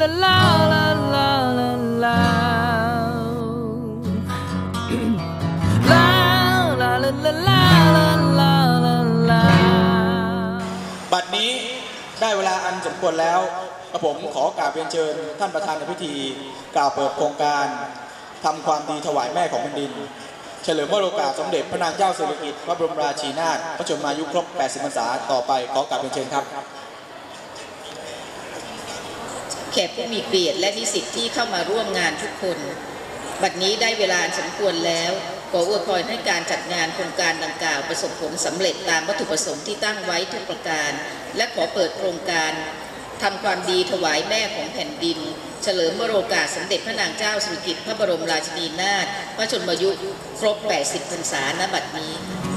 ลาลาลาลาลาลาลาลาลาลาลาลาลาลาบัดนี้ได้เวลาอันสมควรแล้วกระผมขอกราบเรียนเชิญ ท่านประธานในพิธีกล่าวเปิดโครงการทำความดีถวายแม่ของแผ่นดิน เฉลิมพระโอกาสสมเด็จพระนางเจ้าสิริกิติ์พระบรมราชินีนาถพระชนมายุครบ 80 พรรษาต่อไปขอกราบเรียนเชิญครับ แขกผู้มีเกียรติและนิสิตที่เข้ามาร่วมงานทุกคน บัดนี้ได้เวลาสมควรแล้วขออวยพรให้การจัดงานโครงการดังกล่าวประสบผลสำเร็จตามวัตถุประสงค์ที่ตั้งไว้ทุกประการ และขอเปิดโครงการทำความดีถวายแม่ของแผ่นดิน เฉลิมพระโอกาสสมเด็จพระนางเจ้าสิริกิติ์พระบรมราชินีนาถพระชนมายุครบ 80 พรรษาณบัดนี้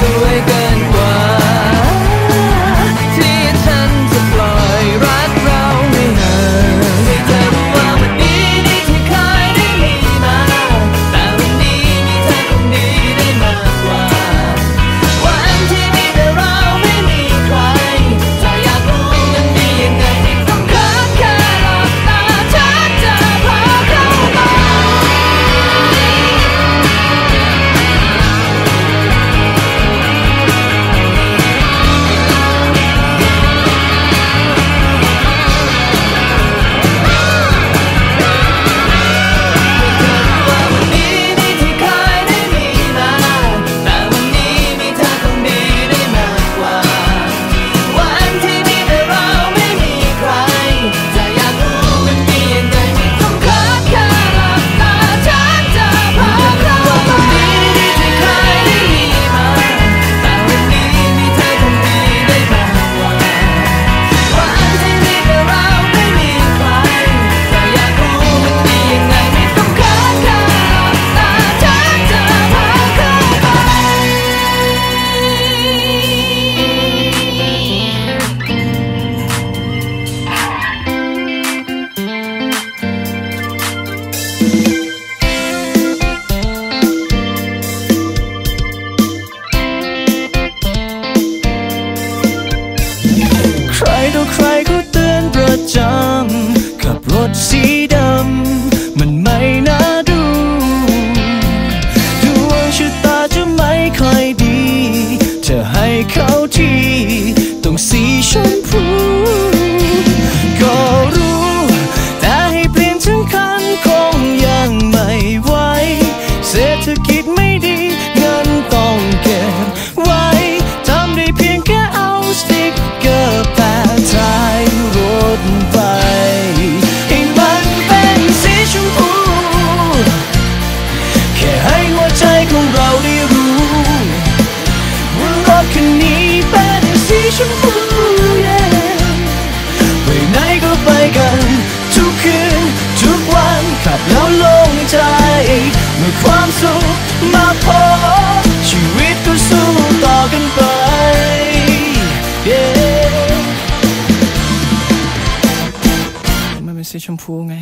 so wake up ชมพูไปไหนก็ไปกัน ทุกคืน ทุกวันขับแล้วลงใจเมื่อความสุขมาพอชีวิตก็สู้ต่อกันไป มัเป็นสีชมพูไง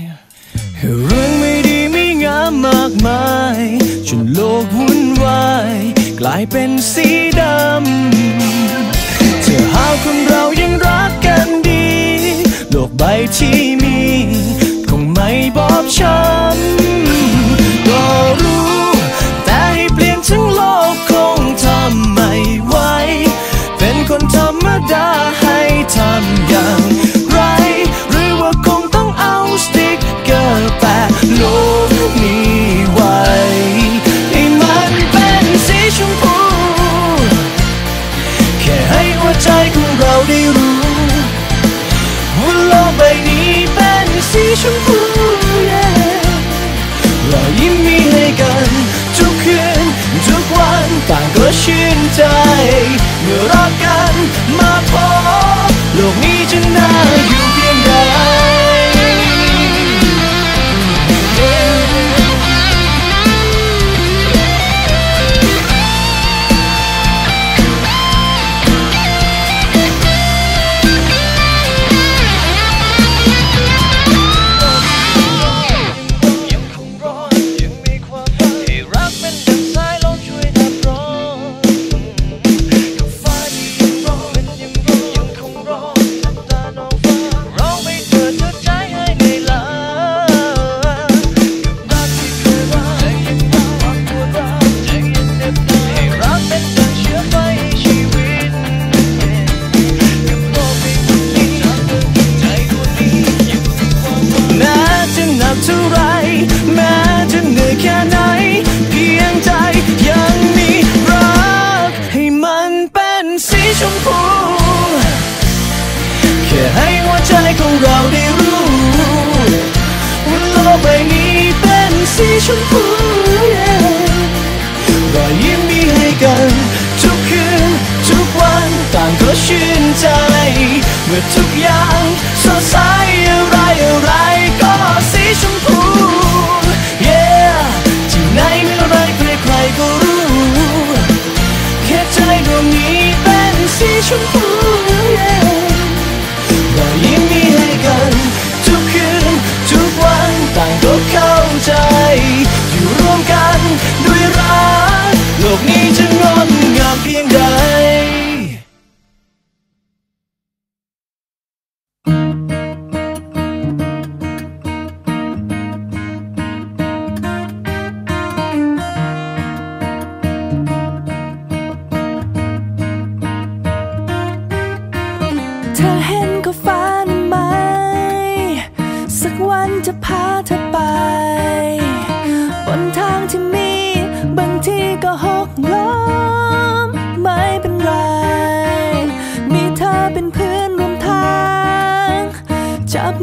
เรื่องไม่ดีไม่งามมากมาย จนโลกวุ่นวาย กลายเป็นสีดำ คนเรายังรักกันดี โลกใบที่มี คงไม่บอบช้ำก็รู้ แต่ให้เปลี่ยนทั้งโลกคงทำไม่ไหว ชมพูแค่ให้หัวใจของเราได้รู้ว่าโลกใบนี้เป็นสีชมพูรอยยิ้มมีให้กัน ทุกคืน ทุกวันต่างก็ชื่นใจ เมื่อทุกอย่างสดใสอะไรอะไรก็สีชมพู 春。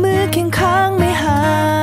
มือเคียงข้างไม่ห่าง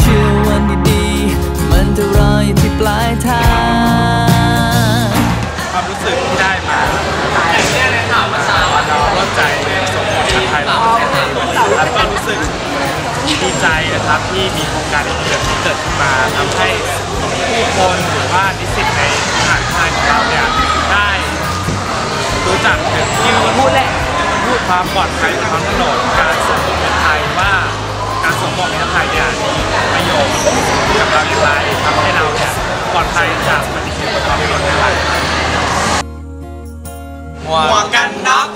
เชื่อวันดีๆ มันจะรอยที่ปลายทางความรู้สึกที่ได้มาแต่เรื่องในข่าวเมื่อเช้าเราเข้ใจเรื่อสมบูรณ์ไทยแล้วก็รู้สึกดีใจนะครับที่มีโครงการที่เกิดเกิดขึ้นมาทำให้ผู้คนหรือว่านิสิตในมหาวิทยาลัยของเราเนี่ยได้รู้จักถึงที่พูดแหละพูดความปลอดภัยขอท้องถนน ภัยจากอุบัติเหตุบนท้องถนนได้หมวกกันน็อก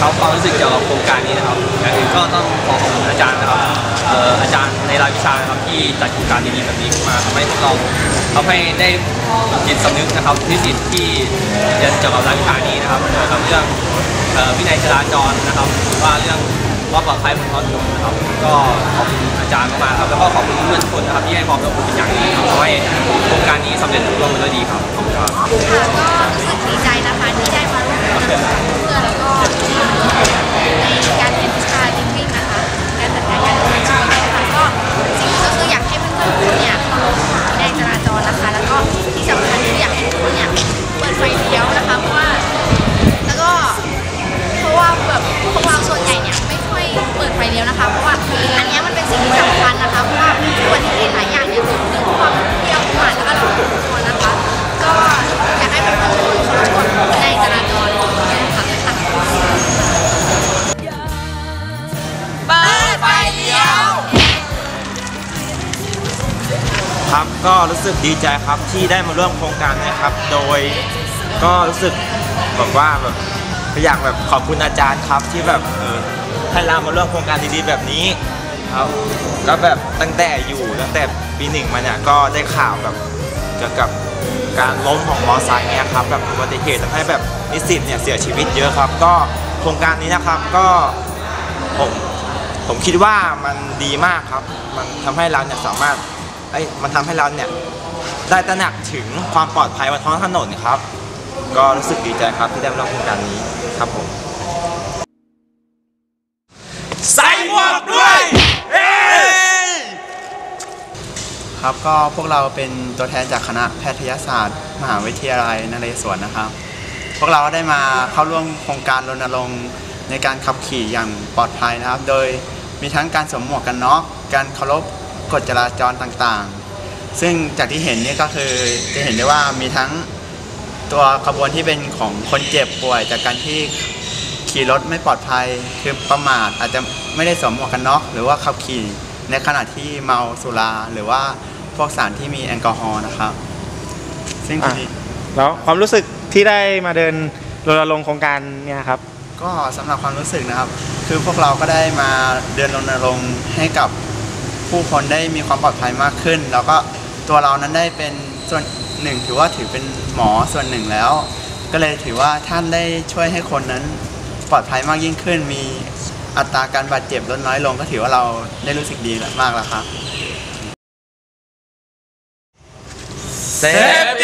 ครับความรู้สึกเกี่ยวกับโครงการนี้นะครับอย่างอื่นก็ต้องขอขอบคุณอาจารย์นะครับเอ่ออาจารย์ในรายวิชานะครับที่จัดโครงการดีๆแบบนี้ขึ้นมาทำให้พวกเราทำให้ได้จิตสำนึกนะครับที่สิทธิ์ที่เรียนเกี่ยวกับรายวิชานี้นะครับเกี่ยวกับเรื่องเอ่อวินัยจราจรนะครับหรือว่าเรื่องว่าปลอดภัยบนท้องถนนนะครับ ก็ขอบคุณอา จารย์มากๆครับแล้วก็ขอบคุณเพื่อนทุกคนนะครับที่ให้ความร่วมมือเป็นอย่างดีครับทำให้โครงการนี้สำเร็จรุ่งเรืองไปด้วยดีครับขอบคุณครับค่ะก็รู้สึกดีใจนะคะที่ได้มาร่วมงาน ครับก็รู้สึกดีใจครับที่ได้มาร่วมโครงการนี้ครับ โดยก็รู้สึกแบบว่าแบบอยากแบบขอบคุณอาจารย์ครับที่แบบเออให้เรามาร่วมโครงการดีๆแบบนี้ครับแล้วแบบตั้งแต่อยู่ตั้งแต่ปีหนึ่งมาเนี่ยก็ได้ข่าวแบบเกี่ยวกับการล้มของมอไซค์เนี่ยครับแบบอุบัติเหตุทำให้แบบนิสิตเนี่ยเสียชีวิตเยอะครับ ก็โครงการนี้นะครับก็ผมผมคิดว่ามันดีมากครับ มันทำให้เราเนี่ยสามารถ เอ้ยมันทำให้เราเนี่ยได้ตระหนักถึงความปลอดภัยบนท้องถนนครับ ก็รู้สึกดีใจครับที่ได้มาร่วมโครงการนี้ครับผม ใส่หมวกด้วยเฮ้ย ครับก็พวกเราเป็นตัวแทนจากคณะแพทยศาสตร์ มหาวิทยาลัยนเรศวรนะครับ พวกเราได้มาเข้าร่วมโครงการรณรงค์ในการขับขี่อย่างปลอดภัยนะครับ โดยมีทั้งการสวมหมวกกันน็อกการเคารพ กฎจราจรต่างๆ ซึ่งจากที่เห็นเนี่ยก็คือจะเห็นได้ว่ามีทั้งตัวขบวนที่เป็นของคนเจ็บป่วย จากการที่ขี่รถไม่ปลอดภัย คือประมาทอาจจะไม่ได้สวมหมวกกันน็อกหรือว่าขับขี่ในขณะที่เมาสุราหรือว่าพวกสารที่มีแอลกอฮอล์นะครับ ซึ่งทีนี้แล้วความรู้สึกที่ได้มาเดินรณรงค์โครงการเนี่ยครับ ก็สำหรับความรู้สึกนะครับ คือพวกเราก็ได้มาเดินรณรงค์ให้กับ ผู้คนได้มีความปลอดภัยมากขึ้น แล้วก็ตัวเรานั้นได้เป็นส่วนหนึ่งถือว่าถือเป็นหมอส่วนหนึ่งแล้ว ก็เลยถือว่าท่านได้ช่วยให้คนนั้นปลอดภัยมากยิ่งขึ้น มีอัตราการบาดเจ็บลดน้อยลง ก็ถือว่าเราได้รู้สึกดีมากแล้วครับเซฟตี้